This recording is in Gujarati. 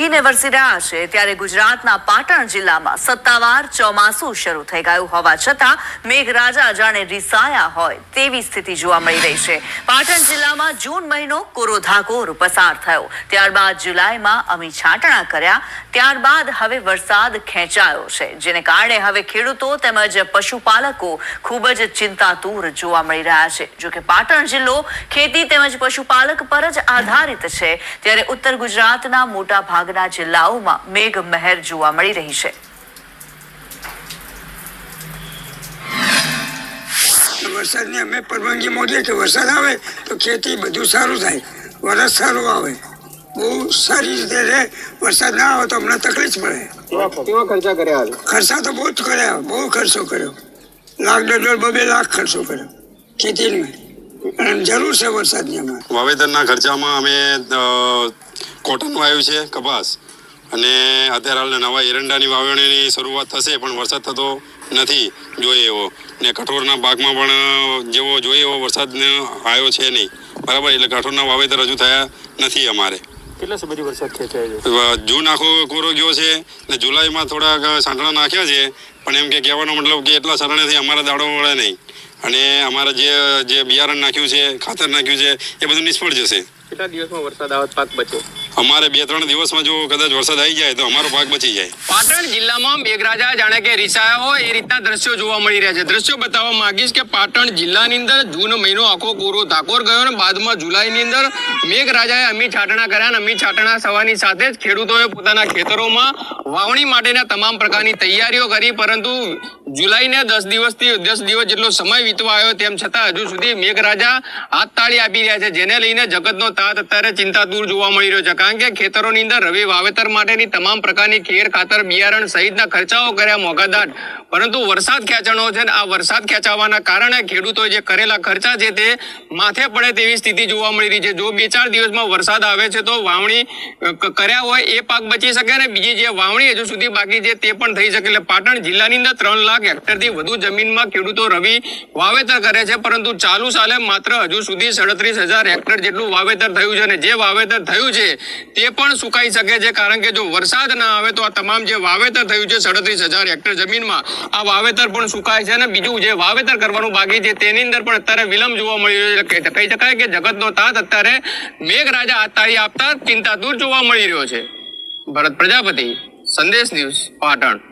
રોકીને વરસી રહ્યા છે, ત્યારે ગુજરાતના પાટણ જિલ્લામાં સત્તાવાર ચોમાસું શરૂ થઈ ગયું હોવા છતાં મેઘરાજા જાણે રિસાયા હોય તેવી સ્થિતિ જોવા મળી રહી છે. પાટણ જિલ્લામાં જૂન મહિનો કોરોધાકોર પસાર થયો. ત્યારબાદ જુલાઈમાં અમી છાંટણા કર્યા. ત્યારબાદ હવે વરસાદ ખેંચાયો છે, જેને કારણે હવે ખેડૂતો તેમજ પશુપાલકો ખૂબ જ ચિંતાતુર જોવા મળી રહ્યા છે. જોકે પાટણ જિલ્લો ખેતી તેમજ પશુપાલક પર જ આધારિત છે, ત્યારે ઉત્તર ગુજરાતના મોટા ભાગના જિલ્લાઓમાં મેઘ મહેર જોવા મળી રહી છે. વરસાદની અમે પરવાનગી મોકલીએ કે વરસાદ આવે તો ખેતી બધું સારું થાય. વરસ સારું આવે. બહુ સારી રીતે રહે. વરસાદ ના આવે તો અમને તકલીફ પડે. કેવા ખર્ચા કર્યા ખર્ચા તો બહુ જ કર્યા. બહુ ખર્ચો કર્યો. લાખ દોઢ દોઢ બબે લાખ ખર્ચો કર્યો. ખેતીમાં. જરૂર છે વરસાદની અમારે. વાવેતરના ખર્ચામાં અમે અ, આવ્યું છે કપાસ. અને અત્યારે હાલ નવા એરંડાની વાવણીની શરૂઆત થશે પણ વરસાદ થતો નથી જોઈએ એવો. ને કઠોળના પાકમાં પણ જેવો જોઈએ એવો વરસાદ આવ્યો છે નહીં. બરાબર એટલે કઠોળના વાવેતર હજુ થયા નથી અમારે. કેટલા સમયથી વરસાદ ખેંચાય જૂન આખો કોરો ગયો છે ને જુલાઈમાં થોડાક સાંઠણા નાખ્યા છે પણ એમ કે કહેવાનો મતલબ કે એટલા સાંઠણાથી અમારા દાડો વળે નહીં. અને અમારે જે જે બિયારણ નાખ્યું છે ખાતર નાખ્યું છે એ બધું નિષ્ફળ જશે. કેટલા દિવસમાં વરસાદ આવે પાક બચે અમારે બે, ત્રણ દિવસમાં જો કદાચ વરસાદ આવી જાય તો અમારો પાક બચી જાય. પાટણ જિલ્લામાં મેઘરાજા જાણે કે રિસાયા હોય એ રીતના દ્રશ્યો જોવા મળી રહ્યા છે. દ્રશ્યો બતાવવા માંગીશ કે પાટણ જિલ્લાની અંદર જૂન મહિનો આખો કોરો ધાકોર ગયો અને બાદમાં જુલાઈની અંદર મેઘરાજાએ અમી છાટણા કર્યા અને અમી છાટણા થવાની સાથે જ ખેડૂતોએ પોતાના ખેતરોમાં વાવણી માટેના તમામ પ્રકારની તૈયારીઓ કરી, પરંતુ જુલાઈને દસ દિવસથી દસ દિવસ જેટલો સમય વીતવા આવ્યો તેમ છતાં હજુ સુધી મેઘરાજા હાથતાળી આપી રહ્યા છે, જેને લઈને જગતનો તાત અત્યારે ચિંતા દૂર જોવા મળી રહ્યો છે. કારણ ખેતરોની અંદર રવિ વાવેતર માટેની તમામ પ્રકારની ખેર, ખાતર, બિયારણ સહિતના ખર્ચાઓ કર્યા મોંઘાદાટ પરંતુ વરસાદ ખેંચાણો છે ને આ વરસાદ ખેંચાવાના કારણે ખેડૂતોએ જે કરેલા ખર્ચા છે તે માથે પડે તેવી સ્થિતિ જોવા મળી રહી છે. જો બે ચાર દિવસમાં વરસાદ આવે છે તો વાવણી કર્યા હોય એ પાક બચી શકે અને બીજી જે વાવણી હજુ સુધી બાકી છે તે પણ થઈ શકે. એટલે પાટણ જિલ્લાની અંદર ત્રણ લાખ હેક્ટરથી વધુ જમીનમાં ખેડૂતો રવિ વાવેતર કરે છે, પરંતુ ચાલુ સાલે માત્ર હજુ સુધી સાડત્રીસ હજાર હેક્ટર જેટલું વાવેતર થયું છે અને જે વાવેતર થયું છે તે પણ સુકાઈ શકે છે. કારણ કે જો વરસાદ ના આવે તો આ તમામ જે વાવેતર થયું છે સાડત્રીસ હજાર હેક્ટર જમીનમાં આ વાવેતર પણ સુકાય છે અને બીજું જે વાવેતર કરવાનું બાકી છે, તેની અંદર પણ અત્યારે વિલંબ જોવા મળી રહ્યો છે કહી શકાય કે જગતનો તાત અત્યારે મેઘરાજા હાથતાળી આપતા ચિંતાતુર જોવા મળી રહ્યો છે. ભરત પ્રજાપતિ, સંદેશ ન્યૂઝ પાટણ.